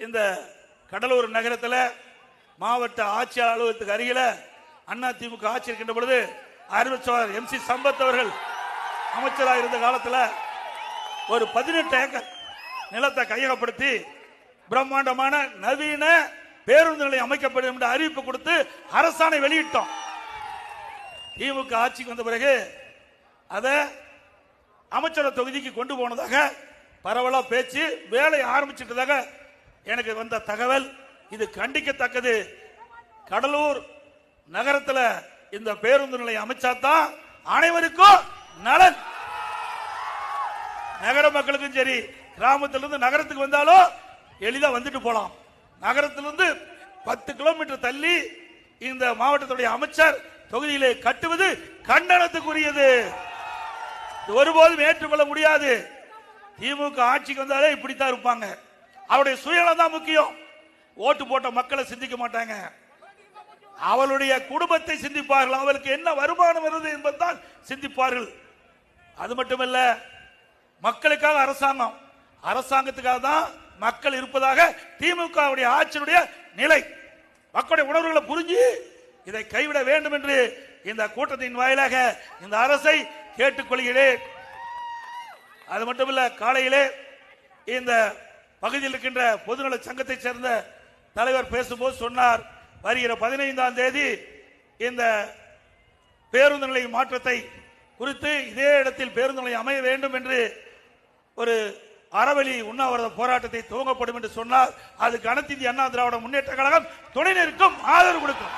இந்த கடலூர் நகரத்தில் மாவட்ட ஆட்சியாளர் அலுவலகத்துக்கு அருகில அண்ணா திமுக ஆட்சி இருக்கின்ற பொழுது அறிவிச்சவர் எம் சி சம்பத் அவர்கள் அமைச்சராக இருந்த காலத்தில் ஒரு பதினெட்டு ஏக்கர் நிலத்தை கையகப்படுத்தி பிரம்மாண்டமான நவீன பேருந்து நிலையம் அமைக்கப்படும் என்ற அறிவிப்பு கொடுத்து அரசாணை வெளியிட்டோம். திமுக ஆட்சிக்கு வந்த பிறகு அதை அமைச்சர தொகுதிக்கு கொண்டு போனதாக பரவலாக பேச்சு வேலை ஆரம்பிச்சிட்டதாக எனக்கு வந்த தகவல் இது கண்டிக்கத்தக்கது. கடலூர் நகரத்தில் இந்த பேருந்து நிலையம் அமைச்சாதான் அனைவருக்கும் நலன். நகர மக்களுக்கும் சரி கிராமத்திலிருந்து நகரத்துக்கு வந்தாலும் எளிதா வந்துட்டு போலாம். நகரத்திலிருந்து பத்து கிலோமீட்டர் தள்ளி இந்த மாவட்டத்துடைய அமைச்சர் தொகுதியிலே கட்டுவது கண்டனத்துக்குரியது. ஒருபோதும் ஏற்றுக்கொள்ள முடியாது. திமுக ஆட்சிக்கு வந்தாலே இப்படித்தான் இருப்பாங்க. அவருடைய சுயநலம் தான் முக்கியம். ஓட்டு போட்ட மக்களை சிந்திக்க மாட்டாங்க. அவளுடைய குடும்பத்தை சிந்திப்பார்கள். அவளுக்கு என்ன வருமானம் வருது என்பதுதான் சிந்திப்பார்கள். அது மட்டுமல்ல மக்களுக்காக அரசாங்கம். அரசாங்கத்துக்காக தான் மக்கள் இருப்பதாக திமுகவுடைய ஆட்சியினுடைய நிலை. மக்களுடைய உணர்வுகளை புரிஞ்சு இதை கைவிட வேண்டும் என்று இந்த கூட்டத்தின் வாயிலாக இந்த அரசை கேட்டுக்கொள்கிறேன். அது மட்டுமல்ல காலையிலே இந்த பகுதியில் இருக்கின்ற பொதுநல சங்கத்தை சேர்ந்த தலைவர் பேசும்போது சொன்னார் வருகிற பதினைந்தாம் தேதி இந்த பேருந்து நிலைய மாற்றத்தை குறித்து இதே இடத்தில் பேருந்து நிலையம் அமைய வேண்டும் என்று ஒரு அறவழி உண்ணாவிரத போராட்டத்தை துவங்கப்படும் என்று சொன்னார். அதுக்கு அனைத்து இந்திய அண்ணா திராவிட முன்னேற்ற கழகம் துணை நிற்கும் ஆதரவு கொடுக்கும்.